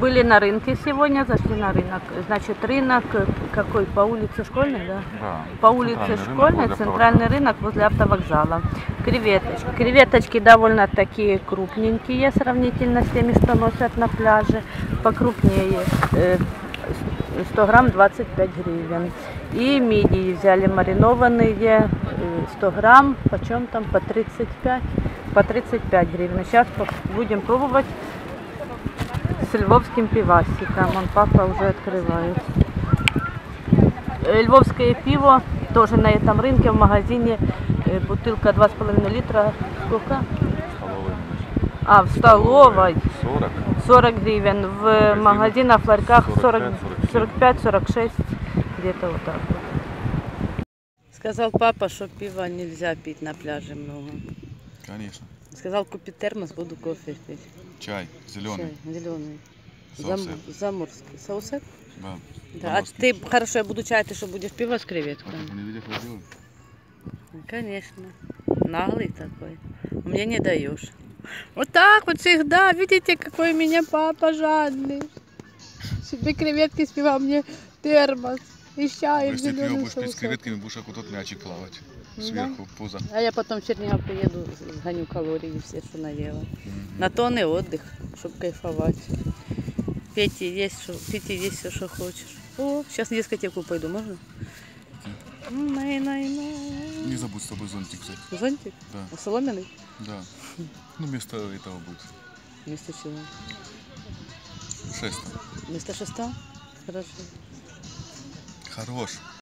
Были на рынке сегодня, зашли на рынок. Значит, рынок э, какой? По улице Школьной, да? Да. По улице Центральный Школьной, центральный рынок возле автовокзала. Креветочки. Креветочки довольно такие крупненькие, сравнительно с теми, что носят на пляже. Покрупнее. э, 100 грамм 25 гривен. И мидии взяли маринованные, э, 100 грамм, почем там, по 35, по 35 гривен. Сейчас будем пробовать с львовским пивасиком. Он папа уже открывает. Львовское пиво тоже на этом рынке в магазине бутылка 2,5 литра. Сколько? А, в столовой 40. 40 гривен, в магазинах, в ларьках 40, 45, 45-46, где-то вот так вот. Сказал папа, что пива нельзя пить на пляже много. Конечно. Сказал, купи термос, буду кофе пить. Чай зеленый. Чай, зеленый. Соусеп. заморский. Соусеп? Да. Да. А ты, хорошо, я буду чай, ты что, будешь пиво с А креветками? в понедельник возил? Конечно. Наглый такой. Мне не даешь. Вот так вот всегда. Видите, какой у меня папа жадный. Себе креветки спевал мне термос. И чай, и Если пиво зеленый будешь пить с креветками, будешь как вот тот мячик плавать. Да. Сверху, в пузо. А я потом в Чернигов приеду, сгоню калории все, что наела. Мгм. На то и отдых, чтобы кайфовать. Петь и есть, что, пить и есть все, что хочешь. О, сейчас на дискотеку пойду, можно? Не забудь с тобой зонтик взять. Зонтик? Да, А Соломенный? да. Ну, вместо этого будет. Вместо чего? Шесть. Вместо шеста? Хорошо. Хорош.